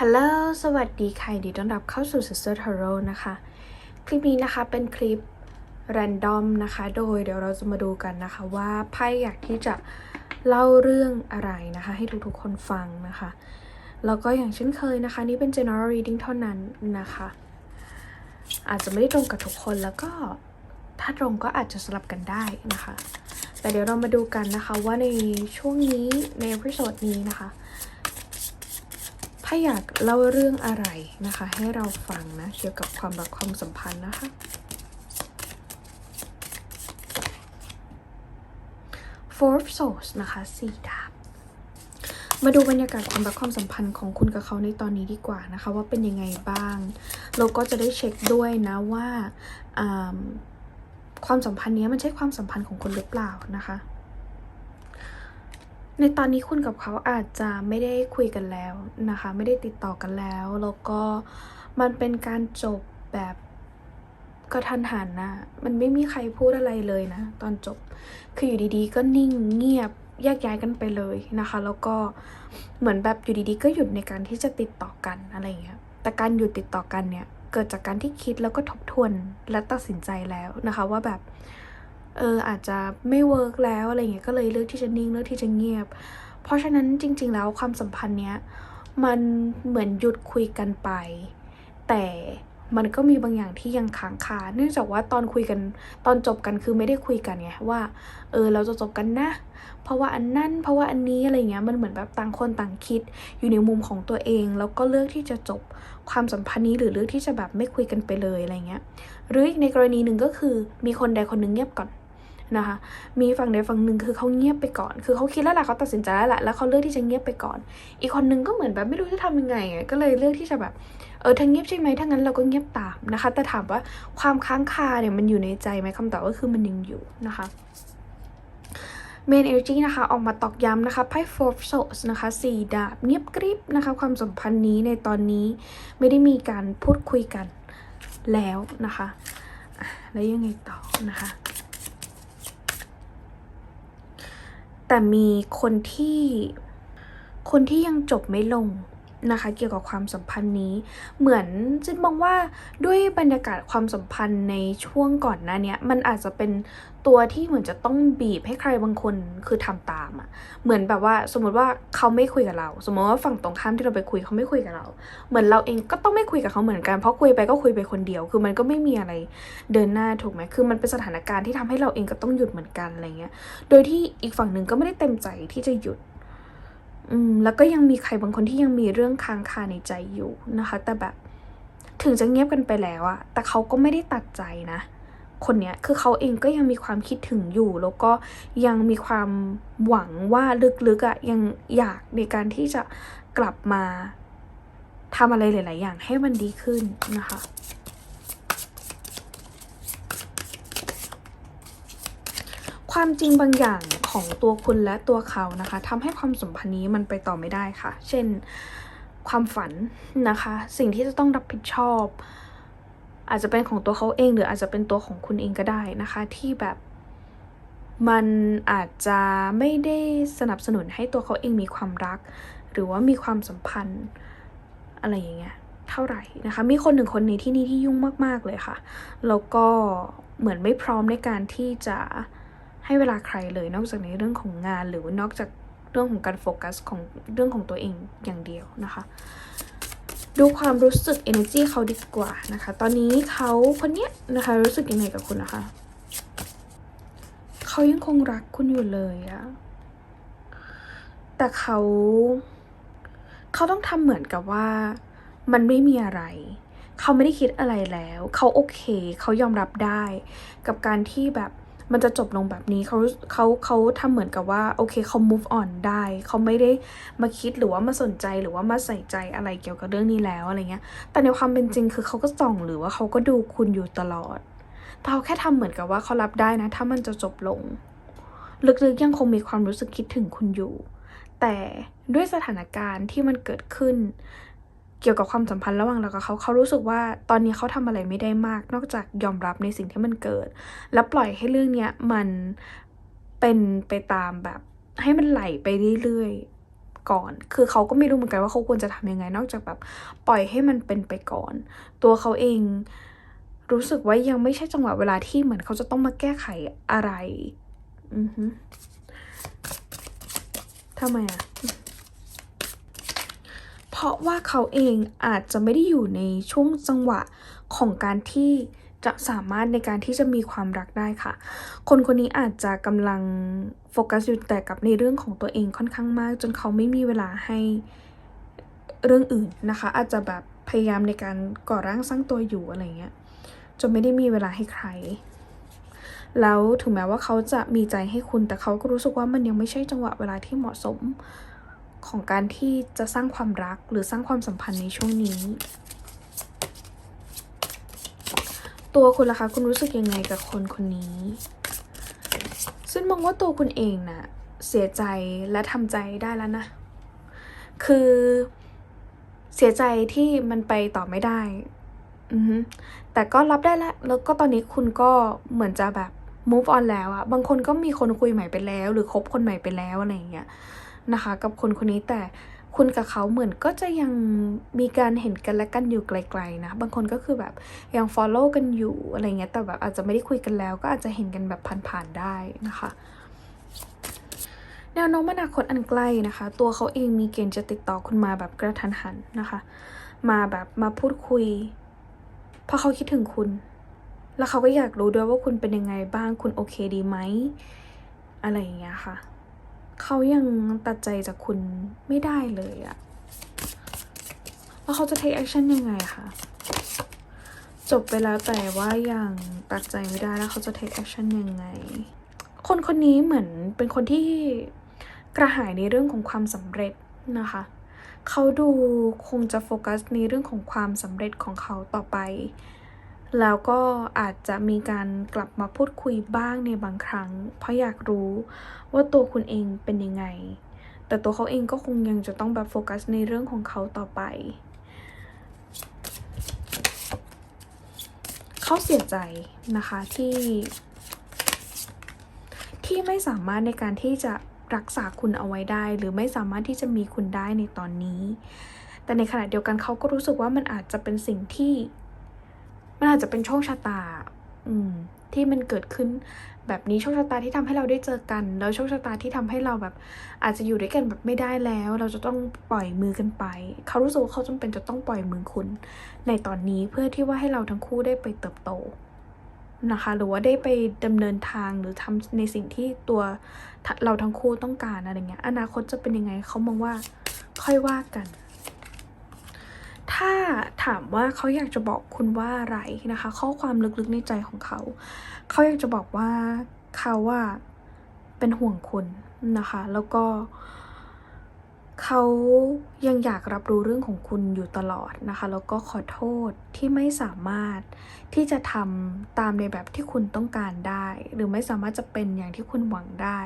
ฮัลโหล สวัสดีค่ะดีต้อนรับเข้าสู่ Sister Tarot นะคะ คลิปนี้นะคะเป็นคลิป r รนดอมนะคะ โดยเดี๋ยวเราจะมาดูกันนะคะว่าไพ่อยากที่จะเล่าเรื่องอะไรนะคะ ให้ทุกๆคนฟังนะคะ แล้วก็อย่างเช่นเคยนะคะ นี่เป็น general reading เท่านั้นนะคะ อาจจะไม่ได้ตรงกับทุกคนแล้วก็ถ้าตรงก็อาจจะสลับกันได้นะคะ แต่เดี๋ยวเรามาดูกันนะคะว่าในช่วงนี้ในอพิโซดนี้นะคะ ถ้าอยากเล่าเรื่องอะไรนะคะ ให้เราฟังนะเกี่ยวกับความรักความสัมพันธ์นะคะ Four of Swords นะคะสี่ดาบมาดูบรรยากาศความรักความสัมพันธ์ของคุณกับเขาในตอนนี้ดีกว่านะคะ ว่าเป็นยังไงบ้าง เราก็จะได้เช็คด้วยนะว่าความสัมพันธ์นี้มันใช่ความสัมพันธ์ของคุณหรือเปล่านะคะ ในตอนนี้คุณกับเขาอาจจะไม่ได้คุยกันแล้วนะคะ ไม่ได้ติดต่อกันแล้ว แล้วก็มันเป็นการจบแบบกระทันหันนะมันไม่มีใครพูดอะไรเลยนะ ตอนจบ คืออยู่ดีๆ ก็นิ่งเงียบแยกย้ายกันไปเลยนะคะ แล้วก็เหมือนแบบอยู่ดีๆ ก็หยุดในการที่จะติดต่อกันอะไรอย่างเงี้ย แต่การหยุดติดต่อกันเนี่ย เกิดจากการที่คิดแล้วก็ทบทวนและตัดสินใจแล้วนะคะ ว่าแบบ เอออาจจะไม่เวิร์กแล้วอะไรเงี้ยก็เลยเลือกที่จะนิ่งเลือกที่จะเงียบ เพราะฉะนั้นจริง ๆ แล้วความสัมพันธ์เนี้ยมันเหมือนหยุดคุยกันไป แต่มันก็มีบางอย่างที่ยังค้างคา เนื่องจากว่าตอนคุยกันตอนจบกันคือไม่ได้คุยกันไงว่า เออเราจะจบกันนะ เพราะว่าอันนั้นเพราะว่าอันนี้อะไรเงี้ยมันเหมือนแบบต่างคนต่างคิด อยู่ในมุมของตัวเอง แล้วก็เลือกที่จะจบความสัมพันธ์นี้หรือเลือกที่จะแบบไม่คุยกันไปเลยอะไรเงี้ย หรืออีกในกรณีหนึ่งก็คือมีคนใดคนหนึ่งเงียบก่อน นะคะ มีฝั่งใดฝั่งหนึ่งคือเขาเงียบไปก่อน คือเขาคิดแล้วแหละเขาตัดสินใจแล้วแหละ แล้วเขาเลือกที่จะเงียบไปก่อน อีกคนนึงก็เหมือนแบบไม่รู้จะทำยังไงก็เลยเลือกที่จะแบบ เออเธอเงียบใช่ไหมถ้างั้นเราก็เงียบตามนะคะ แต่ถามว่าความค้างคาเนี่ยมันอยู่ในใจไหมคำตอบก็คือมันยังอยู่นะคะ Main Energy นะคะ ออกมาตอกย้ำนะคะไพ่ Four of Swords นะคะสี่ดาบเงียบกริบนะคะ ความสัมพันธ์นี้ในตอนนี้ไม่ได้มีการพูดคุยกันแล้วนะคะ แล้วยังไงต่อนะคะ แต่มีคนที่ คนที่ยังจบไม่ลง นะคะเกี่ยวกับความสัมพันธ์นี้ เหมือนจินมองว่าด้วยบรรยากาศความสัมพันธ์ในช่วงก่อนหน้าเนี้ยมันอาจจะเป็นตัวที่เหมือนจะต้องบีบให้ใครบางคนคือทำตามอะ่ะเหมือนแบบว่าสมมติว่าเขาไม่คุยกับเรา สมมติว่าฝั่งตรงข้ามที่เราไปคุยเขาไม่คุยกับเรา เหมือนเราเองก็ต้องไม่คุยกับเขาเหมือนกันเพราะคุยไปก็คุยไปคนเดียว คือมันก็ไม่มีอะไรเดินหน้าถูกไหมคือมันเป็นสถานการณ์ที่ทำให้เราเองก็ต้องหยุดเหมือนกันอะไรเงี้ยโดยที่อีกฝั่งหนึ่งก็ไม่ได้เต็มใจที่จะหยุด อืมแล้วก็ยังมีใครบางคนที่ยังมีเรื่องค้างคาในใจอยู่นะคะ แต่แบบถึงจะเงียบกันไปแล้วอะแต่เขาก็ไม่ได้ตัดใจนะ คนเนี้ยคือเขาเองก็ยังมีความคิดถึงอยู่ แล้วก็ยังมีความหวังว่าลึกๆอะยังอยากในการที่จะกลับมาทำอะไรหลาย ๆ อย่างให้มันดีขึ้นนะคะความจริงบางอย่าง ของตัวคุณและตัวเขานะคะทำให้ความสัมพันธ์นี้มันไปต่อไม่ได้ค่ะ เช่นความฝันนะคะ สิ่งที่จะต้องรับผิดชอบ อาจจะเป็นของตัวเขาเองหรืออาจจะเป็นตัวของคุณเองก็ได้นะคะ ที่แบบมันอาจจะไม่ได้สนับสนุนให้ตัวเขาเองมีความรัก หรือว่ามีความสัมพันธ์อะไรอย่างเงี้ยเท่าไหร่นะคะ มีคนหนึ่งคนในที่นี้ที่ยุ่งมาก ๆ เลยค่ะ แล้วก็เหมือนไม่พร้อมในการที่จะ ให้เวลาใครเลยนอกจากในเรื่องของงานหรือว่านอกจากเรื่องของการโฟกัสของเรื่องของตัวเองอย่างเดียวนะคะ ดูความรู้สึก energy เขาดีกว่านะคะ ตอนนี้เขาคนเนี้ยนะคะรู้สึกยังไงกับคุณนะคะ เขายังคงรักคุณอยู่เลยอะแต่เขา เขาต้องทำเหมือนกับว่ามันไม่มีอะไร เขาไม่ได้คิดอะไรแล้ว เขาโอเค เขายอมรับได้ กับการที่แบบ มันจะจบลงแบบนี้เขาเขาเขาทำเหมือนกับว่าโอเคเขา move on ได้เขาไม่ได้มาคิดหรือว่ามาสนใจหรือว่ามาใส่ใจอะไรเกี่ยวกับเรื่องนี้แล้วอะไรเงี้ย แต่ในความเป็นจริงคือเขาก็ส่องหรือว่าเขาก็ดูคุณอยู่ตลอดแต่เขาแค่ทำเหมือนกับว่าเขารับได้นะ ถ้ามันจะจบลง ลึกๆยังคงมีความรู้สึกคิดถึงคุณอยู่ แต่ด้วยสถานการณ์ที่มันเกิดขึ้น เกี่ยวกับความสัมพันธ์ระหว่างเรากับเขาเขารู้สึกว่าตอนนี้เขาทำอะไรไม่ได้มาก นอกจากยอมรับในสิ่งที่มันเกิด แล้วปล่อยให้เรื่องเนี้ยมันเป็นไปตามแบบ ให้มันไหลไปเรื่อยๆก่อน คือเขาก็ไม่รู้เหมือนกันว่าเขาควรจะทำยังไง นอกจากแบบปล่อยให้มันเป็นไปก่อน ตัวเขาเองรู้สึกว่ายังไม่ใช่จังหวะเวลาที่เหมือนเขาจะต้องมาแก้ไขอะไร อือฮึทำไมอะ เพราะว่าเขาเองอาจจะไม่ได้อยู่ในช่วงจังหวะของการที่จะสามารถในการที่จะมีความรักได้ค่ะ คนคนนี้อาจจะกำลังโฟกัสอยู่แต่กับในเรื่องของตัวเองค่อนข้างมาก จนเขาไม่มีเวลาให้เรื่องอื่นนะคะ อาจจะแบบพยายามในการก่อร่างสร้างตัวอยู่อะไรเงี้ยจนไม่ได้มีเวลาให้ใคร แล้วถึงแม้ว่าเขาจะมีใจให้คุณแต่เขาก็รู้สึกว่ามันยังไม่ใช่จังหวะเวลาที่เหมาะสม ของการที่จะสร้างความรักหรือสร้างความสัมพันธ์ในช่วงนี้ ตัวคุณล่ะคะ คุณรู้สึกยังไงกับคนคนนี้ ซึ่งมองว่าตัวคุณเองน่ะเสียใจและทำใจได้แล้วนะ คือเสียใจที่มันไปต่อไม่ได้ อือแต่ก็รับได้แล้ว แล้วก็ตอนนี้คุณก็เหมือนจะแบบ move on แล้วอะบางคนก็มีคนคุยใหม่ไปแล้ว หรือคบคนใหม่ไปแล้วอะไรอย่างเงี้ย นะคะกับคนคนนี้แต่คุณกับเขาเหมือนก็จะยังมีการเห็นกันและกันอยู่ไกลๆนะ บางคนก็คือแบบยัง follow กันอยู่อะไรเงี้ยแต่แบบอาจจะไม่ได้คุยกันแล้ว ก็อาจจะเห็นกันแบบผ่านๆได้นะคะ แนวโน้มอนาคตอันใกล้นะคะ ตัวเขาเองมีเกณฑ์จะติดต่อคุณมาแบบกระทันหันนะคะ มาแบบมาพูดคุย เพราะเขาคิดถึงคุณ แล้วเขาก็อยากรู้ด้วยว่าคุณเป็นยังไงบ้างคุณโอเคดีไหมอะไรอย่างเงี้ยค่ะ เขายังตัดใจจากคุณไม่ได้เลยอะแล้วเขาจะ take action ยังไงคะจบไปแล้วแต่ว่ายังตัดใจไม่ได้แล้วเขาจะ take action ยังไง คนคนนี้เหมือนเป็นคนที่กระหายในเรื่องของความสำเร็จนะคะ เขาดูคงจะโฟกัสในเรื่องของความสำเร็จของเขาต่อไป แล้วก็อาจจะมีการกลับมาพูดคุยบ้างในบางครั้ง เพราะอยากรู้ว่าตัวคุณเองเป็นยังไง แต่ตัวเขาเองก็คงยังจะต้องแบบโฟกัสในเรื่องของเขาต่อไป เขาเสียใจนะคะที่ ที่ไม่สามารถในการที่จะรักษาคุณเอาไว้ได้ หรือไม่สามารถที่จะมีคุณได้ในตอนนี้ แต่ในขณะเดียวกันเขาก็รู้สึกว่ามันอาจจะเป็นสิ่งที่ มันอาจจะเป็นโชคชะตา อืม ที่มันเกิดขึ้นแบบนี้โชคชะตาที่ทำให้เราได้เจอกัน แล้วโชคชะตาที่ทำให้เราแบบ อาจจะอยู่ด้วยกันแบบไม่ได้แล้ว เราจะต้องปล่อยมือกันไป เขารู้สึกว่าเขาจำเป็นจะต้องปล่อยมือคุณ ในตอนนี้เพื่อที่ว่าให้เราทั้งคู่ได้ไปเติบโตนะคะ หรือว่าได้ไปดำเนินทางหรือทำในสิ่งที่ตัวเราทั้งคู่ต้องการอะไรเงี้ย อนาคตจะเป็นยังไงเขามองว่าค่อยว่ากัน ถ้าถามว่าเขาอยากจะบอกคุณว่าอะไรนะคะ ข้อความลึกๆในใจของเขา เขาอยากจะบอกว่าเขาว่าเป็นห่วงคุณนะคะ แล้วก็เขายังอยากรับรู้เรื่องของคุณอยู่ตลอดนะคะ แล้วก็ขอโทษที่ไม่สามารถที่จะทำตามในแบบที่คุณต้องการได้ หรือไม่สามารถจะเป็นอย่างที่คุณหวังได้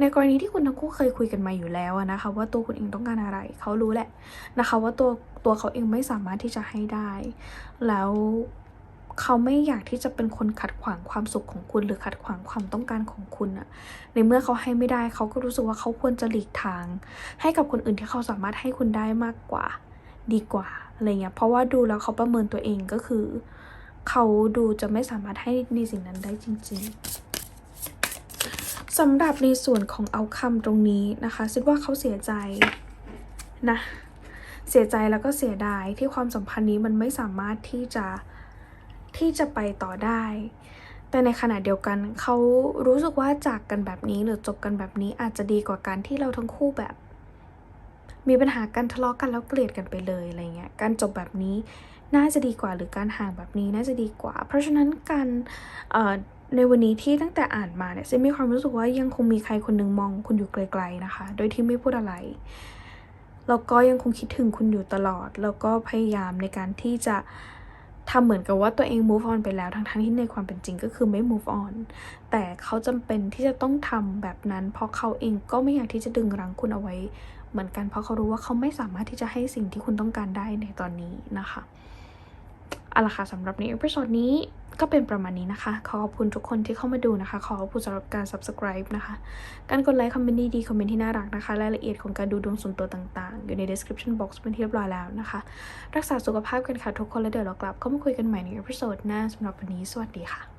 ในกรณีที่คุณทั้งคู่เคยคุยกันมาอยู่แล้วนะคะ ว่าตัวคุณเองต้องการอะไร เขารู้แหละนะคะ ว่าตัวตัวเขาเองไม่สามารถที่จะให้ได้ แล้ว เขาไม่อยากที่จะเป็นคนขัดขวางความสุขของคุณ หรือขัดขวางความต้องการของคุณอะในเมื่อเขาให้ไม่ได้เขาก็รู้สึกว่าเขาควรจะหลีกทาง ให้กับคนอื่นที่เขาสามารถให้คุณได้มากกว่า ดีกว่าอะไรเงี้ยเพราะว่าดูแล้วเขาประเมินตัวเองก็คือ เขาดูจะไม่สามารถให้ในสิ่งนั้นได้จริง ๆสำหรับในส่วนของเอาคำตรงนี้นะคะคิดว่าเขาเสียใจนะ เสียใจแล้วก็เสียดายที่ความสัมพันธ์นี้มันไม่สามารถที่จะ ที่จะไปต่อได้ แต่ในขณะเดียวกันเขารู้สึกว่าจากกันแบบนี้หรือจบกันแบบนี้อาจจะดีกว่าการที่เราทั้งคู่แบบ มีปัญหากันทะเลาะกันแล้วเกลียดกันไปเลยอะไรเงี้ยการจบแบบนี้น่าจะดีกว่าหรือการห่างแบบนี้น่าจะดีกว่า เพราะฉะนั้นการในวันนี้ที่ตั้งแต่อ่านมาเนี่ยเซมีความรู้สึกว่ายังคงมีใครคนหนึงมองคุณอยู่ไกล ๆนะคะ โดยที่ไม่พูดอะไรแล้วก็ยังคงคิดถึงคุณอยู่ตลอด แล้วก็พยายามในการที่จะ ทำเหมือนกับว่าตัวเอง move on ไปแล้วทั้งๆที่ในความเป็นจริงก็คือไม่ move on แต่เขาจำเป็นที่จะต้องทำแบบนั้น เพราะเขาเองก็ไม่อยากที่จะดึงรั้งคุณเอาไว้ เหมือนกันเพราะเขารู้ว่าเขาไม่สามารถที่จะให้สิ่งที่คุณต้องการได้ในตอนนี้นะคะ เอาละค่ะสำหรับในเอพิโซดนี้ก็เป็นประมาณนี้นะคะ ขอขอบคุณทุกคนที่เข้ามาดูนะคะ ขอขอบคุณสำหรับการ subscribe นะคะ การกดไลค์คอมเมนต์ดีๆคอมเมนต์ที่น่ารักนะคะ รายละเอียดของการดูดวงส่วนตัวต่างๆ อยู่ใน description box เป็นที่เรียบร้อยแล้วนะคะ รักษาสุขภาพกันค่ะทุกคนแล้วเดี๋ยวเรากลับเข้ามาคุยกันใหม่ในเอพิโซดหน้าสำหรับวันนี้สวัสดีค่ะ